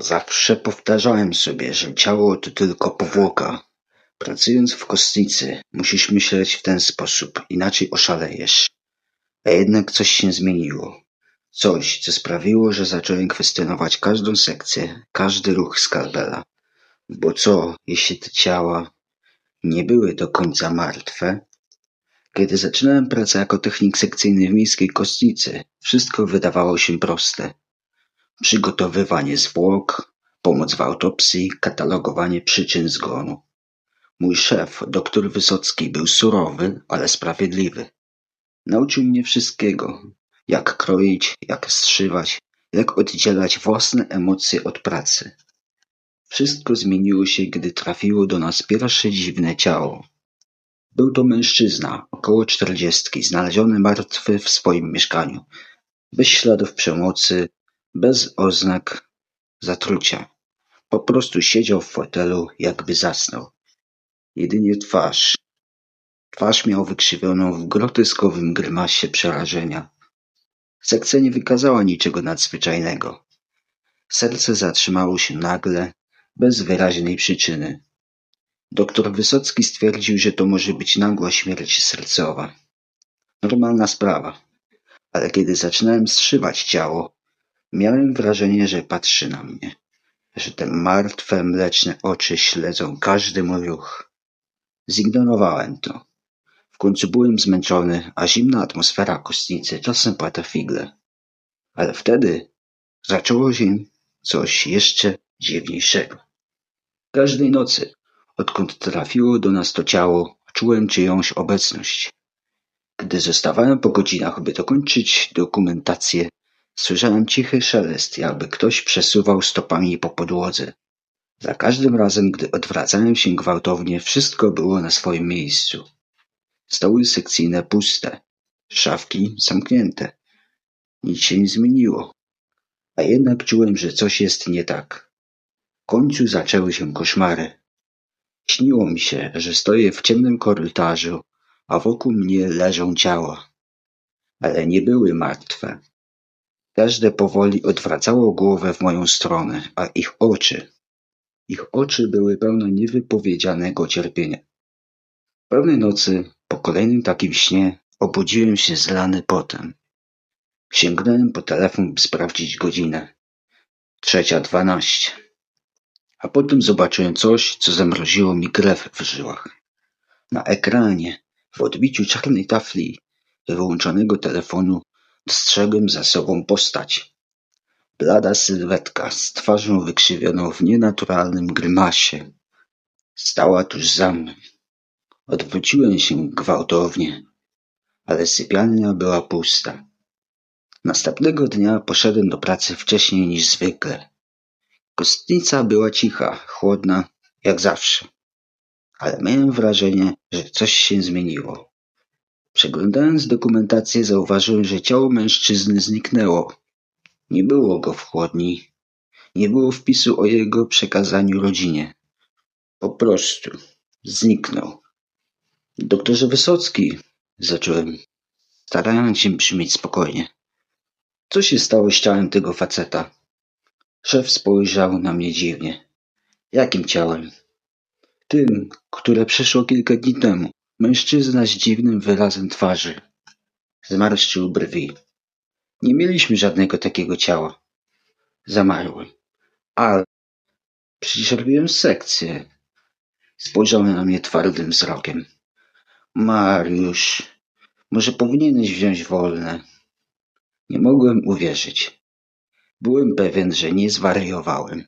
Zawsze powtarzałem sobie, że ciało to tylko powłoka. Pracując w kostnicy, musisz myśleć w ten sposób, inaczej oszalejesz. A jednak coś się zmieniło. Coś, co sprawiło, że zacząłem kwestionować każdą sekcję, każdy ruch skalpela. Bo co, jeśli te ciała nie były do końca martwe? Kiedy zaczynałem pracę jako technik sekcyjny w miejskiej kostnicy, wszystko wydawało się proste. Przygotowywanie zwłok, pomoc w autopsji, katalogowanie przyczyn zgonu. Mój szef, doktor Wysocki, był surowy, ale sprawiedliwy. Nauczył mnie wszystkiego. Jak kroić, jak zszywać, jak oddzielać własne emocje od pracy. Wszystko zmieniło się, gdy trafiło do nas pierwsze dziwne ciało. Był to mężczyzna, około czterdziestki, znaleziony martwy w swoim mieszkaniu, bez śladów przemocy, bez oznak zatrucia. Po prostu siedział w fotelu, jakby zasnął. Jedynie twarz. Twarz miał wykrzywioną w groteskowym grymasie przerażenia. Sekcja nie wykazała niczego nadzwyczajnego. Serce zatrzymało się nagle, bez wyraźnej przyczyny. Doktor Wysocki stwierdził, że to może być nagła śmierć sercowa. Normalna sprawa. Ale kiedy zaczynałem zszywać ciało, miałem wrażenie, że patrzy na mnie. Że te martwe, mleczne oczy śledzą każdy mój ruch. Zignorowałem to. W końcu byłem zmęczony, a zimna atmosfera kostnicy czasem płata figle. Ale wtedy zaczęło się coś jeszcze dziwniejszego. Każdej nocy, odkąd trafiło do nas to ciało, czułem czyjąś obecność. Gdy zostawałem po godzinach, by dokończyć dokumentację, słyszałem cichy szelest, jakby ktoś przesuwał stopami po podłodze. Za każdym razem, gdy odwracałem się gwałtownie, wszystko było na swoim miejscu. Stoły sekcyjne puste, szafki zamknięte. Nic się nie zmieniło. A jednak czułem, że coś jest nie tak. W końcu zaczęły się koszmary. Śniło mi się, że stoję w ciemnym korytarzu, a wokół mnie leżą ciała. Ale nie były martwe. Każde powoli odwracało głowę w moją stronę, a ich oczy, ich oczy były pełne niewypowiedzianego cierpienia. Pewnej nocy, po kolejnym takim śnie, obudziłem się zlany potem. Sięgnąłem po telefon, by sprawdzić godzinę. Trzecia dwanaście. A potem zobaczyłem coś, co zamroziło mi krew w żyłach. Na ekranie, w odbiciu czarnej tafli wyłączonego telefonu, dostrzegłem za sobą postać. Blada sylwetka z twarzą wykrzywioną w nienaturalnym grymasie. Stała tuż za mną. Odwróciłem się gwałtownie, ale sypialnia była pusta. Następnego dnia poszedłem do pracy wcześniej niż zwykle. Kostnica była cicha, chłodna, jak zawsze. Ale miałem wrażenie, że coś się zmieniło. Przeglądając dokumentację, zauważyłem, że ciało mężczyzny zniknęło. Nie było go w chłodni. Nie było wpisu o jego przekazaniu rodzinie. Po prostu zniknął. Doktorze Wysocki, zacząłem, starając się brzmieć spokojnie. Co się stało z ciałem tego faceta? Szef spojrzał na mnie dziwnie. Jakim ciałem? Tym, które przeszło kilka dni temu. Mężczyzna z dziwnym wyrazem twarzy. Zmarszczył brwi. Nie mieliśmy żadnego takiego ciała. Zamarłem. Ale przecież robiłem sekcję. Spojrzał na mnie twardym wzrokiem. Mariusz, może powinieneś wziąć wolne. Nie mogłem uwierzyć. Byłem pewien, że nie zwariowałem.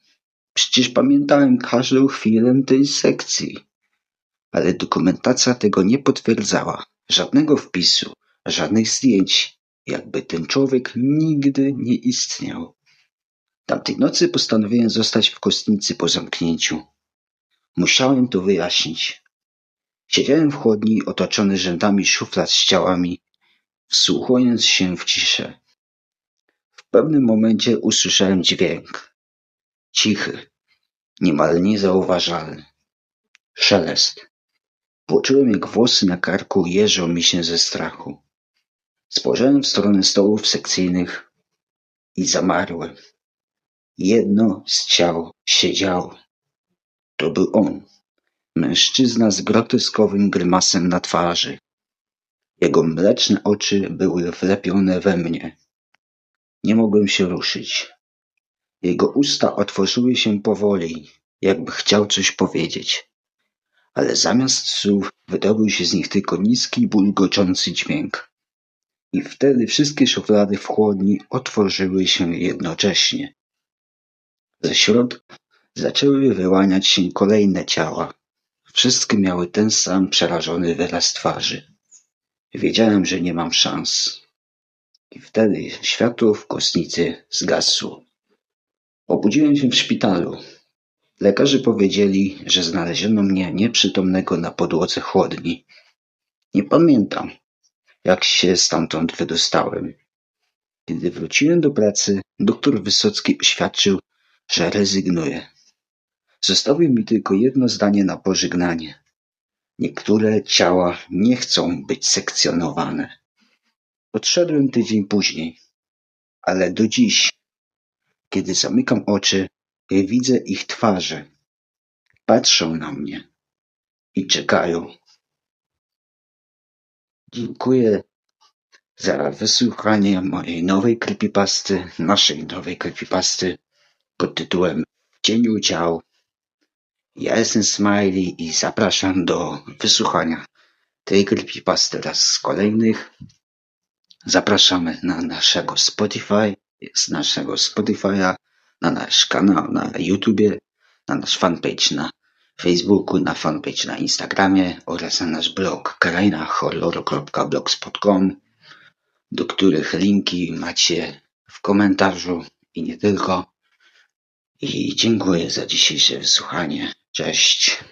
Przecież pamiętałem każdą chwilę tej sekcji. Ale dokumentacja tego nie potwierdzała. Żadnego wpisu, żadnych zdjęć, jakby ten człowiek nigdy nie istniał. Tamtej nocy postanowiłem zostać w kostnicy po zamknięciu. Musiałem to wyjaśnić. Siedziałem w chłodni otoczony rzędami szuflad z ciałami, wsłuchując się w ciszę. W pewnym momencie usłyszałem dźwięk. Cichy, niemal niezauważalny. Szelest. Poczułem, jak włosy na karku jeżą mi się ze strachu. Spojrzałem w stronę stołów sekcyjnych i zamarłem. Jedno z ciał siedziało. To był on. Mężczyzna z groteskowym grymasem na twarzy. Jego mleczne oczy były wlepione we mnie. Nie mogłem się ruszyć. Jego usta otworzyły się powoli, jakby chciał coś powiedzieć. Ale zamiast słów wydobył się z nich tylko niski, bulgoczący dźwięk. I wtedy wszystkie szuflady w chłodni otworzyły się jednocześnie. Ze środka zaczęły wyłaniać się kolejne ciała. Wszystkie miały ten sam przerażony wyraz twarzy. Wiedziałem, że nie mam szans. I wtedy światło w kostnicy zgasło. Obudziłem się w szpitalu. Lekarze powiedzieli, że znaleziono mnie nieprzytomnego na podłodze chłodni. Nie pamiętam, jak się stamtąd wydostałem. Kiedy wróciłem do pracy, doktor Wysocki oświadczył, że rezygnuje. Zostawił mi tylko jedno zdanie na pożegnanie. Niektóre ciała nie chcą być sekcjonowane. Odszedłem tydzień później, ale do dziś, kiedy zamykam oczy, widzę ich twarze. Patrzą na mnie i czekają. Dziękuję za wysłuchanie mojej nowej creepypasty, naszej nowej creepypasty pod tytułem W cieniu ciał. Ja jestem Smiley i zapraszam do wysłuchania tej creepypasty oraz z kolejnych. Zapraszamy na naszego Spotify, z naszego Spotify'a, na nasz kanał na YouTubie, na nasz fanpage na Facebooku, na fanpage na Instagramie oraz na nasz blog krainahorror.blogspot.com, do których linki macie w komentarzu i nie tylko. I dziękuję za dzisiejsze wysłuchanie. Cześć.